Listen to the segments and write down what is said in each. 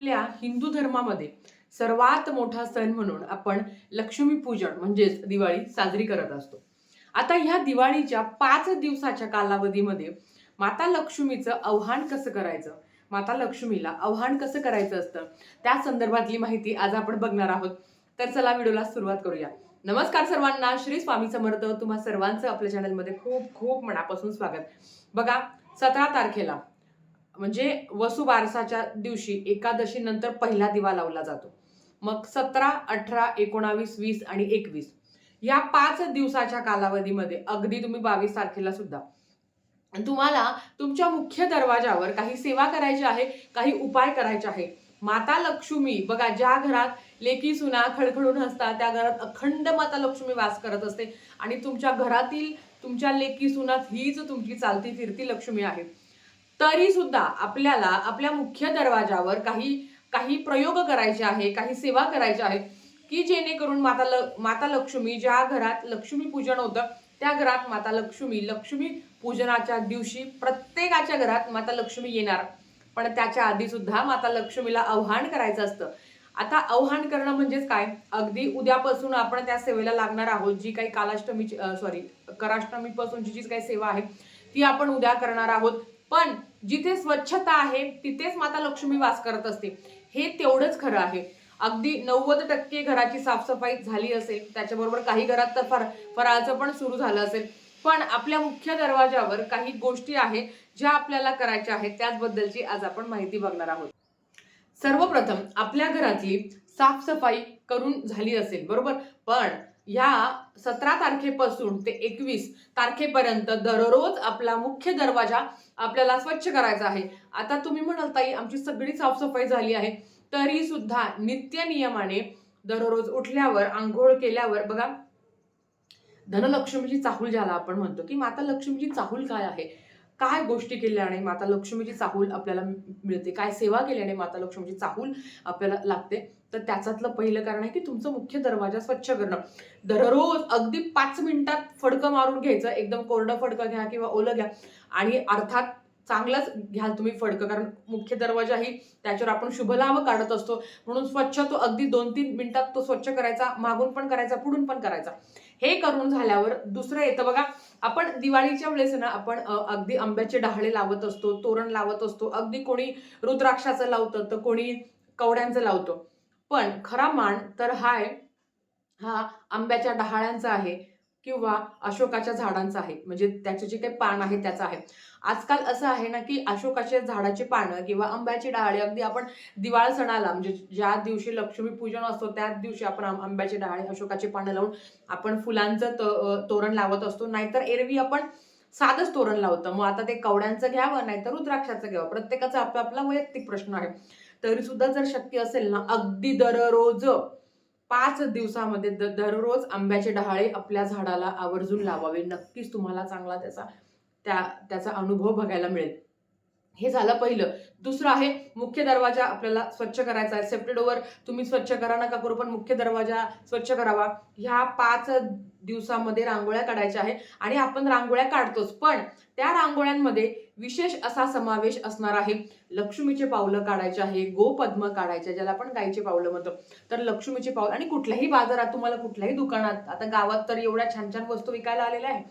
आपल्या हिंदू धर्मामध्ये सर्वात मोठा सण म्हणून आपण लक्ष्मीपूजन म्हणजेच दिवाळी साजरी करत असतो. आता ह्या दिवाळीच्या पाच दिवसाच्या कालावधीमध्ये माता लक्ष्मीचं आव्हान कसं करायचं? माता लक्ष्मीला आव्हान कसं करायचं असतं? त्या संदर्भातली माहिती आज आपण बघणार आहोत. तर चला व्हिडिओला सुरुवात करूया. नमस्कार सर्वांना. श्री स्वामी समर्थ. तुम्हा सर्वांचं आपल्या चॅनलमध्ये खूप खूप मनापासून स्वागत. बघा सतरा तारखेला म्हणजे वसुबारसाच्या दिवशी एकादशीनंतर पहिला दिवा लावला जातो. मग सतरा अठरा एकोणावीस वीस आणि एकवीस या पाच दिवसाच्या कालावधीमध्ये अगदी तुम्ही बावीस तारखेला सुद्धा तुम्हाला तुमच्या मुख्य दरवाजावर काही सेवा करायची आहे काही उपाय करायचे आहे. माता लक्ष्मी बघा ज्या घरात लेकी सुना खळखळून असतात त्या घरात अखंड माता लक्ष्मी वास करत असते आणि तुमच्या घरातील तुमच्या लेकी सुनात हीच तुमची चालती फिरती लक्ष्मी आहे. तरी सुद्धा आपल्याला आपल्या मुख्य दरवाजावर काही काही प्रयोग करायचे आहे काही सेवा करायच्या आहे की जेणेकरून माता ल माता लक्ष्मी ज्या घरात लक्ष्मी पूजन होतं त्या घरात माता लक्ष्मी लक्ष्मी पूजनाच्या दिवशी प्रत्येकाच्या घरात माता लक्ष्मी येणार. पण त्याच्या आधी सुद्धा माता लक्ष्मीला आव्हान करायचं असतं. आता आव्हान करणं म्हणजेच काय? अगदी उद्यापासून आपण त्या सेवेला लागणार आहोत जी काही कालाष्टमीची सॉरी कराष्टमीपासूनची जी काही सेवा आहे ती आपण उद्या करणार आहोत. पण जिथे स्वच्छता आहे तिथेच माता लक्ष्मी वास करत असते. हे तेवढंच खरं आहे. अगदी नव्वद टक्के घराची साफसफाई झाली असेल त्याच्याबरोबर काही घरात तर फर फराळाचं पण सुरू झालं असेल. पण आपल्या मुख्य दरवाजावर काही गोष्टी आहेत ज्या आपल्याला करायच्या आहेत त्याचबद्दलची आज आपण माहिती बघणार आहोत. सर्वप्रथम आपल्या घरातली साफसफाई करून झाली असेल बरोबर? पण या सतरा तारखेपासून ते एकवीस तारखेपर्यंत दररोज आपला मुख्य दरवाजा आपल्याला स्वच्छ करायचा आहे. आता तुम्ही म्हणाल ताई आमची सगळी साफसफाई झाली आहे. तरी सुद्धा नित्य नियमाने दररोज उठल्यावर आंघोळ केल्यावर बघा धनलक्ष्मीची चाहूल ज्याला आपण म्हणतो की माता लक्ष्मीची चाहूल काय आहे? काय गोष्टी केल्याने माता लक्ष्मीची चाहूल आपल्याला मिळते? काय सेवा केल्याने माता लक्ष्मीची चाहूल आपल्याला लागते? तर त्याच्यातलं पहिलं कारण आहे की तुमचं मुख्य दरवाजा स्वच्छ करणं. दररोज अगदी पाच मिनिटात फडकं मारून घ्यायचं. एकदम कोरडं फडकं घ्या किंवा ओलं घ्या. आणि अर्थात चांगलंच घ्याल तुम्ही फडकं. कारण मुख्य दरवाजा ही त्याच्यावर आपण शुभलाभ काढत असतो. म्हणून स्वच्छ तो अगदी दोन तीन मिनिटात तो स्वच्छ करायचा मागून पण करायचा पुढून पण करायचा. हे करून झाल्यावर दुसरं येतं बघा. आपण दिवाळीच्या वेळेस ना आपण अगदी आंब्याचे डहाळे लावत असतो तोरण लावत असतो. अगदी कोणी रुद्राक्षाचं लावतं तर कोणी कवड्यांचं लावतो. पण खरा मान तर हाय हा आंब्याच्या डहाळ्यांचा आहे किंवा अशोकाच्या झाडांचा आहे. म्हणजे त्याचे जे काही पान आहे त्याचं आहे. आजकाल असं आहे ना की अशोकाच्या झाडाची पानं किंवा आंब्याची डहाळे अगदी आपण दिवाळ सणाला म्हणजे ज्या दिवशी लक्ष्मी पूजन असतो त्याच दिवशी आपण आंब्याचे डहाळे अशोकाचे पानं लावून आपण फुलांचं त- तोरण लावत असतो. नाहीतर एरवी आपण साधंच तोरण लावतं. मग आता ते कवड्यांचं घ्यावं नाहीतर रुद्राक्षाचं घ्यावं. प्रत्येकाचा आपला आपला वैयक्तिक प्रश्न आहे. तरी सुद्धा जर शक्य असेल ना अगदी दररोज पाच दिवसामध्ये द- दररोज आंब्याचे डहाळे आपल्या झाडाला आवर्जून लावावे. नक्कीच तुम्हाला चांगला त्याचा त्या त्याचा अनुभव बघायला मिळेल. हे झालं पहिलं. दुसरं आहे मुख्य दरवाजा आपल्याला स्वच्छ करायचा आहे. सेफ्टी तुम्ही स्वच्छ करा नका करू पण मुख्य दरवाजा स्वच्छ करावा. ह्या पाच दिवसामध्ये रांगोळ्या काढायच्या आहे. आणि आपण रांगोळ्या काढतोच पण त्या रांगोळ्यांमध्ये विशेष असा समावेश असणार आहे. लक्ष्मीचे पावलं काढायचे आहे गोपद्म काढायचे ज्याला आपण गायीचे पावलं म्हणतो. तर लक्ष्मीचे पावलं आणि कुठल्याही बाजारात तुम्हाला कुठल्याही दुकानात आता गावात तर एवढ्या छान छान वस्तू विकायला आलेल्या आहे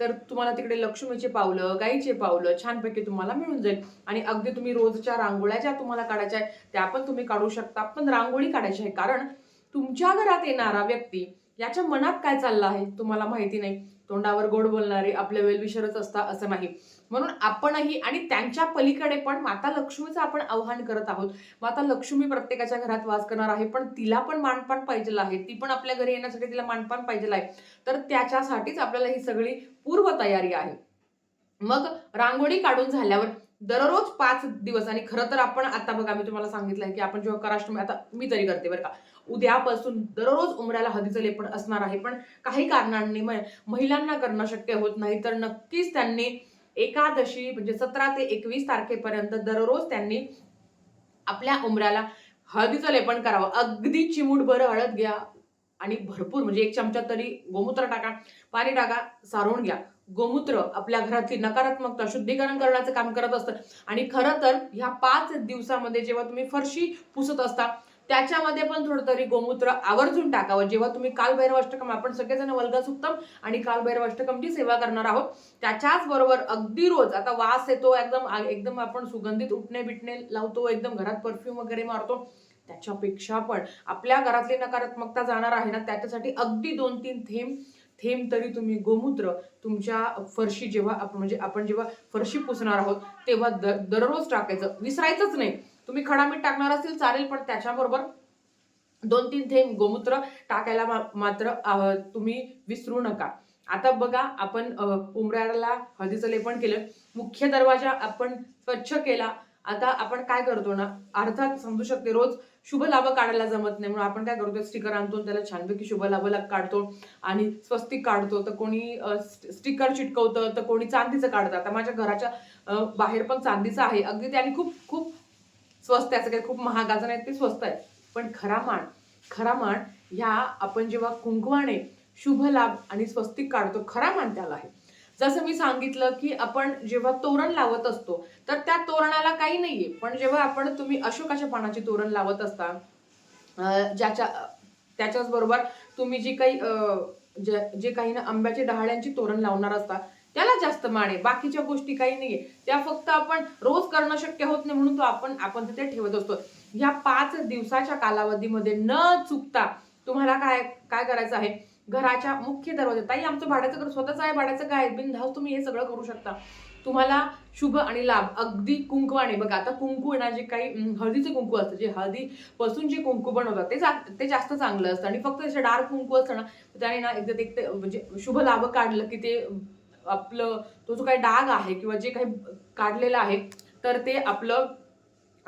तर तुम्हाला तिकडे लक्ष्मीचे पावलं गाईचे पावलं छानपैकी तुम्हाला मिळून जाईल. आणि अगदी तुम्ही रोजच्या रांगोळ्या ज्या तुम्हाला काढायच्या आहेत त्या पण तुम्ही काढू शकता. पण रांगोळी काढायची आहे. कारण तुमच्या घरात येणारा व्यक्ती याच्या मनात काय चाललं आहे तुम्हाला माहिती नाही. तोंडावर गोड बोलणारे आपले वेलविशरच असता असं नाही. म्हणून आपणही आणि त्यांच्या पलीकडे पण माता लक्ष्मीचं आपण आव्हान करत आहोत. माता लक्ष्मी प्रत्येकाच्या घरात वास करणार आहे पण तिला पण मानपान पाहिजे आहे. ती पण आपल्या घरी येण्यासाठी तिला मानपान पाहिजे आहे. तर त्याच्यासाठीच आपल्याला ही सगळी पूर्व तयारी आहे. मग रांगोळी काढून झाल्यावर दररोज पाच दिवस. आणि खरं तर आपण आता बघा मी तुम्हाला सांगितलंय की आपण जेव्हा कराष्टमी आता मी तरी करते बरं का. उद्यापासून दररोज उमऱ्याला हळदीचं लेपण असणार आहे पण काही कारणांनी महिलांना करणं शक्य होत नाही तर नक्कीच त्यांनी एकादशी म्हणजे सतरा ते एकवीस तारखेपर्यंत दररोज त्यांनी आपल्या उमऱ्याला हळदीचं लेपन करावं. अगदी चिमूट बरं हळद घ्या आणि भरपूर म्हणजे एक चमचा तरी गोमूत्र टाका पाणी टाका सारून घ्या. गोमूत्र आपल्या घरातली नकारात्मकता शुद्धीकरण करण्याचं काम करत असतं. आणि खरं तर ह्या पाच दिवसामध्ये जेव्हा तुम्ही फरशी पुसत असता त्याच्यामध्ये पण थोडं तरी गोमूत्र आवर्जून टाकावं. जेव्हा तुम्ही कालभैरव अष्टकम आपण सगळेजण वल्गा सुक्तम आणि कालभैरव अष्टकमची सेवा करणार आहोत त्याच्याच बरोबर अगदी रोज आता वास येतो एकदम एकदम आपण सुगंधित उठणे बिटणे लावतो एकदम घरात परफ्यूम वगैरे मारतो त्याच्यापेक्षा पण आपल्या घरातली नकारात्मकता जाणार आहे ना त्याच्यासाठी अगदी दोन तीन थेंब थेंब तरी तुम्ही गोमूत्र तुमच्या फरशी जेव्हा आपण म्हणजे आपण जेव्हा फरशी पुसणार आहोत तेव्हा दर दररोज टाकायचं. विसरायचंच नाही. तुम्ही खडा मीठ टाकणार असेल चालेल पण त्याच्याबरोबर दोन तीन थेंब गोमूत्र टाकायला मा- मात्र तुम्ही विसरू नका. आता बघा आपण उमऱ्याला हळदीचं लेपन केलं. मुख्य दरवाजा आपण स्वच्छ केला. आता आपण काय करतो ना अर्थात समजू शकते रोज शुभ लाभ काढायला जमत नाही म्हणून आपण काय करतो स्टिकर आणतो आणि त्याला छानपैकी शुभ लाभ काढतो आणि स्वस्तिक काढतो. तर कोणी स्टिकर चिटकवतं तर कोणी चांदीचं काढतं. आता माझ्या घराच्या बाहेर पण चांदीचं आहे. अगदी त्याने खूप खूप स्वस्त आहे. असं काही खूप महागाचं नाही ते स्वस्त आहे. पण खरा मान खरा मान ह्या आपण जेव्हा कुंकवाने शुभ लाभ आणि स्वस्तिक काढतो खरा मान त्याला आहे. जसं मी सांगितलं की आपण जेव्हा तोरण लावत असतो तर त्या तोरणाला काही नाहीये. पण जेव्हा आपण तुम्ही अशोकाच्या पानाची तोरण लावत असता ज्याच्या त्याच्याच बरोबर तुम्ही जी काही जे काही ना आंब्याच्या डहाळ्यांची तोरण लावणार असता त्याला जास्त माने. बाकीच्या गोष्टी काही नाहीये. त्या फक्त आपण रोज करणं शक्य होत नाही म्हणून तो आपण आपण तिथे ठेवत असतो. ह्या पाच दिवसाच्या कालावधीमध्ये न चुकता तुम्हाला काय काय करायचं आहे? घराच्या मुख्य दरवाजा ताई आमचं भाड्याचं घर स्वतःच आहे भाड्याचं काय बिनधाव तुम्ही हे सगळं करू शकता. तुम्हाला शुभ आणि लाभ अगदी कुंकवाने बघा आता कुंकू आहे ना जे काही हळदीचं हळदीचे कुंकू असतं जे हळदी पासून जे कुंकू बनवतात ते जा- ते जास्त चांगलं असतं. आणि फक्त जसं डार्क कुंकू असतं ना त्याने ना एकदा ते ते म्हणजे शुभ लाभ काढलं की ते आपलं तो जो काही डाग आहे किंवा जे काही काढलेलं आहे तर ते आपलं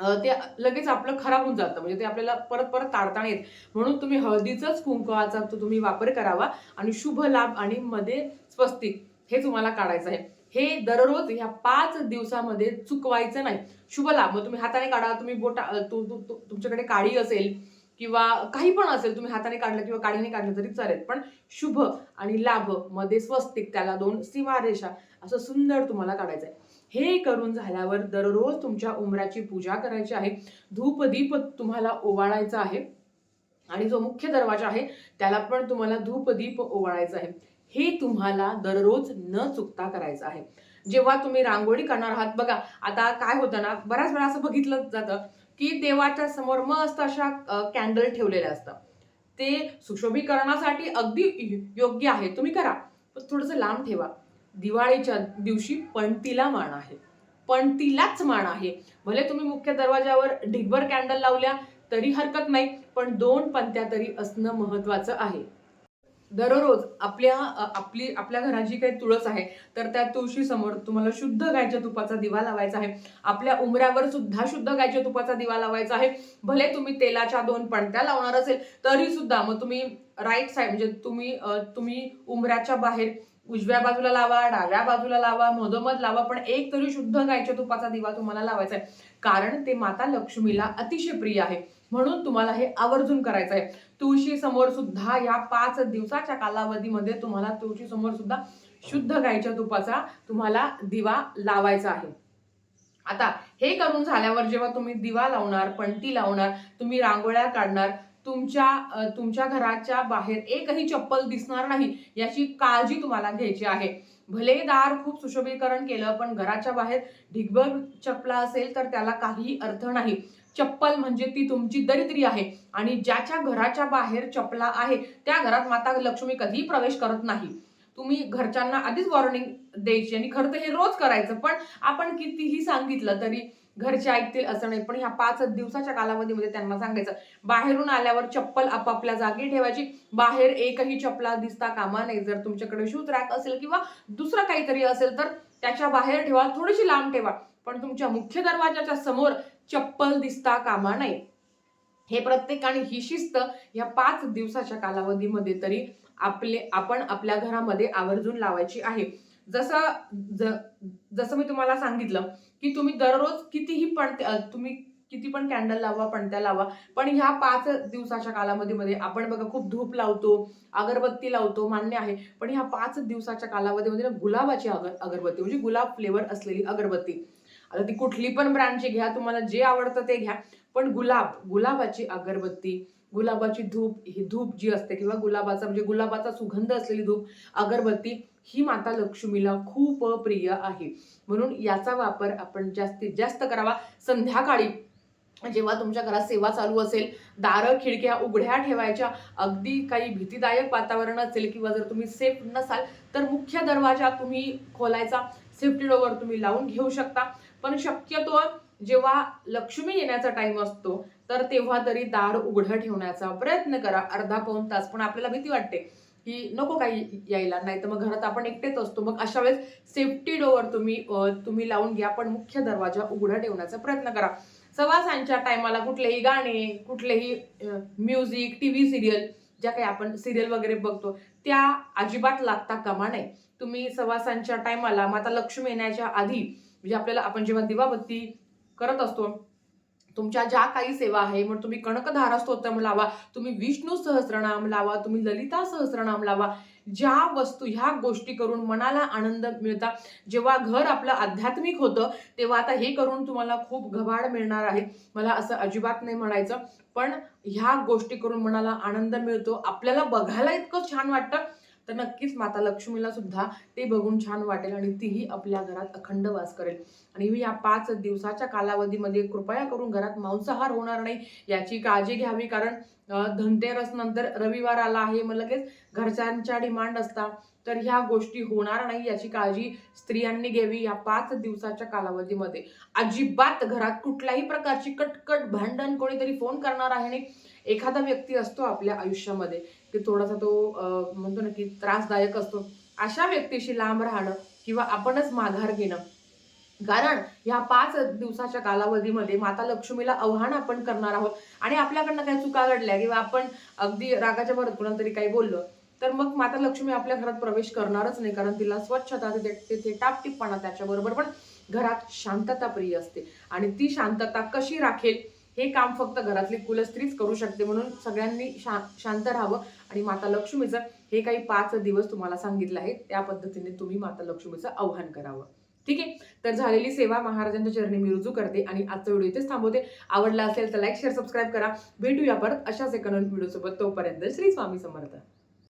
ते लगेच आपलं खराब होऊन जातं. म्हणजे ते आपल्याला परत परत ताडता येत. म्हणून तुम्ही हळदीचंच कुंकवाचा तो तुम्ही वापर करावा आणि शुभ लाभ आणि मध्ये स्वस्तिक हे तुम्हाला काढायचं आहे. हे दररोज ह्या पाच दिवसामध्ये चुकवायचं नाही. शुभ लाभ. मग तुम्ही हाताने काढा तुम्ही बोटा तु- तु- तु- तुमच्याकडे काळी असेल किंवा काही पण असेल तुम्ही हाताने काढलं किंवा काळीने काढलं तरी चालेल. पण शुभ आणि लाभमध्ये स्वस्तिक त्याला दोन सीमारेषा असं सुंदर तुम्हाला काढायचं आहे. हे करून झाल्यावर दररोज तुमच्या उमराची पूजा करायची आहे. धूपदीप तुम्हाला ओवाळायचा आहे. आणि जो मुख्य दरवाजा आहे त्याला पण तुम्हाला धूपदीप ओवाळायचा आहे. हे तुम्हाला दररोज न चुकता करायचं आहे. जेव्हा तुम्ही रांगोळी करणार आहात बघा आता काय होतं ना बऱ्याच वेळा असं बघितलं जातं की देवाच्या समोर मस्त अशा कॅन्डल ठेवलेल्या असतात. ते सुशोभीकरणासाठी अगदी योग्य आहे. तुम्ही करा. पण थोडंसं लांब ठेवा. दिवाळीच्या दिवशी पणतीला मान आहे. पणतीलाच मान आहे. भले तुम्ही मुख्य दरवाजावर ढिगभर कॅन्डल लावल्या तरी हरकत नाही पण दोन पंत्या तरी असणं महत्वाचं आहे. दररोज आपल्या आपली आपल्या घरात जी काही तुळस आहे तर त्या तुळशी समोर तुम्हाला शुद्ध गायच्या तुपाचा दिवा लावायचा आहे. आपल्या उमऱ्यावर सुद्धा शुद्ध गायच्या तुपाचा दिवा लावायचा आहे. भले तुम्ही तेलाच्या दोन पणत्या लावणार असेल तरी सुद्धा मग तुम्ही राईट साईड म्हणजे तुम्ही तुम्ही उमऱ्याच्या बाहेर उजव्या बाजूला लावा डाव्या बाजूला लावा मधोमध लावा पण एक तरी शुद्ध गायच्या तुपाचा दिवा तुम्हाला लावायचा आहे. कारण ते माता लक्ष्मीला अतिशय प्रिय आहे. म्हणून तुम्हाला हे आवर्जून करायचं आहे. तुळशी समोर सुद्धा या पाच दिवसाच्या कालावधीमध्ये तुम्हाला तुळशी समोर सुद्धा शुद्ध गायच्या तुपाचा तुम्हाला दिवा लावायचा आहे. आता हे करून झाल्यावर जेव्हा तुम्ही दिवा लावणार पणती लावणार तुम्ही रांगोळ्या काढणार तुमच्या तुमच्या घराच्या बाहेर एकही चप्पल दिसणार नाही याची काळजी तुम्हाला घ्यायची आहे. भले दार खूप सुशोभीकरण केलं पण घराच्या बाहेर ढिगभर चपला असेल तर त्याला काहीही अर्थ नाही. चप्पल म्हणजे ती तुमची दरिद्री आहे आणि ज्याच्या घराच्या बाहेर चपला आहे त्या घरात माता लक्ष्मी कधीही प्रवेश करत नाही. तुम्ही घरच्यांना आधीच वॉर्निंग द्यायची आणि खरं तर हे रोज करायचं पण आपण कितीही सांगितलं तरी घरचे ऐकतील असं नाही. पण ह्या पाच दिवसाच्या कालावधीमध्ये त्यांना सांगायचं बाहेरून आल्यावर चप्पल आपापल्या जागी ठेवायची. बाहेर एकही चपला दिसता कामा नाही जर तुमच्याकडे शूज रॅक असेल किंवा दुसरं काहीतरी असेल तर त्याच्या बाहेर ठेवा थोडीशी लांब ठेवा. पण तुमच्या मुख्य दरवाजाच्या समोर चप्पल दिसता कामा नाही हे प्रत्येकाने ही शिस्त या पाच दिवसाच्या कालावधीमध्ये तरी आपले आपण आपल्या घरामध्ये आवर्जून लावायची आहे. जसं ज- जसं मी तुम्हाला सांगितलं की तुम्ही दररोज कितीही पण तुम्ही किती पण कॅन्डल लावा पणत्या लावा पण ह्या पाच दिवसाच्या कालावधीमध्ये आपण बघा खूप धूप लावतो अगरबत्ती लावतो मान्य आहे पण ह्या पाच दिवसाच्या कालावधीमध्ये ना गुलाबाची अगर अगरबत्ती म्हणजे गुलाब फ्लेवर असलेली अगरबत्ती. आता ती कुठली पण ब्रँडची घ्या तुम्हाला जे आवडतं ते घ्या पण गुलाब गुलाबाची अगरबत्ती गुलाबाची धूप ही धूप जी असते किंवा गुलाबाचा म्हणजे गुलाबाचा सुगंध असलेली धूप अगरबत्ती ही माता लक्ष्मीला खूप प्रिय आहे. म्हणून याचा वापर आपण जास्तीत जास्त करावा. संध्याकाळी जेव्हा तुमच्या घरात सेवा चालू असेल दारं खिडक्या उघड्या ठेवायच्या अगदी काही भीतीदायक वातावरण असेल किंवा जर तुम्ही सेफ नसाल तर मुख्य दरवाजा तुम्ही खोलायचा. सेफ्टी डोवर तुम्ही लावून घेऊ शकता. पण शक्यतो जेव्हा लक्ष्मी येण्याचा टाइम असतो तर तेव्हा तरी दार उघडं ठेवण्याचा प्रयत्न करा. अर्धा पाऊन तास. पण आपल्याला भीती वाटते. की नको काही यायला नाही तर मग घरात आपण एकटेच असतो. मग अशा वेळेस सेफ्टी डोअर तुम्ही तुम्ही लावून घ्या पण मुख्य दरवाजा उघडा ठेवण्याचा प्रयत्न करा. सवासांच्या टायमाला कुठलेही गाणे कुठलेही म्युझिक टी व्ही सिरियल ज्या काही आपण सिरियल वगैरे बघतो त्या अजिबात लागता कामा नाही तुम्ही सवासांच्या टायमाला माता लक्ष्मी येण्याच्या आधी म्हणजे आपल्याला आपण जेव्हा दिवाबत्ती करत असतो तुमच्या ज्या काही सेवा आहे मग तुम्ही कणकधारा स्तोत्रम लावा तुम्ही विष्णू सहस्रनाम लावा तुम्ही ललिता सहस्रनाम लावा. ज्या वस्तू ह्या गोष्टी करून मनाला आनंद मिळता जेव्हा घर आपलं आध्यात्मिक होतं तेव्हा आता हे करून तुम्हाला खूप घबाड मिळणार आहे. मला असं अजिबात नाही म्हणायचं पण ह्या गोष्टी करून मनाला आनंद मिळतो. आपल्याला बघायला इतकं छान वाटतं तर नक्कीच माता लक्ष्मीला सुद्धा ते बघून छान वाटेल आणि तीही आपल्या घरात अखंड वास करेल. आणि या पाच दिवसाच्या कालावधीमध्ये कृपया करून घरात मांसाहार होणार नाही याची काळजी घ्यावी. कारण धनतेरस नंतर रविवार आला आहे मग लगेच घरच्यांच्या डिमांड असता तर ह्या गोष्टी होणार नाही याची काळजी स्त्रियांनी घ्यावी या पाच दिवसाच्या कालावधीमध्ये. अजिबात घरात कुठल्याही प्रकारची कटकट भांडण कोणीतरी फोन करणार आहे नाही. एखादा व्यक्ती असतो आपल्या आयुष्यामध्ये की थोडासा तो म्हणतो ना की त्रासदायक असतो अशा व्यक्तीशी लांब राहणं किंवा आपणच माघार घेणं. कारण ह्या पाच दिवसाच्या कालावधीमध्ये माता लक्ष्मीला आव्हान आपण करणार आहोत आणि आपल्याकडनं काही चुका घडल्या किंवा आपण अगदी रागाच्या भरत कुणाला तरी काही बोललो तर मग माता लक्ष्मी आपल्या घरात प्रवेश करणारच नाही कारण तिला स्वच्छता तिथे तिथे टापटीपणा त्याच्याबरोबर पण घरात शांतता प्रिय असते. आणि ती शांतता कशी राखेल? हे काम फक्त घरातली कुलस्त्रीच करू शकते म्हणून सगळ्यांनी शा शांत राहावं. आणि माता लक्ष्मीचं हे काही पाच दिवस तुम्हाला सांगितलं आहे त्या पद्धतीने तुम्ही माता लक्ष्मीचं आव्हान करावं. ठीक आहे? तर झालेली सेवा महाराजांच्या चरणी मी रुजू करते आणि आजचा व्हिडिओ इथेच थांबवते. आवडला असेल तर लाईक शेअर सबस्क्राईब करा. भेटूया परत अशाच एका नवीन व्हिडिओसोबत. तोपर्यंत श्री स्वामी समर्थ.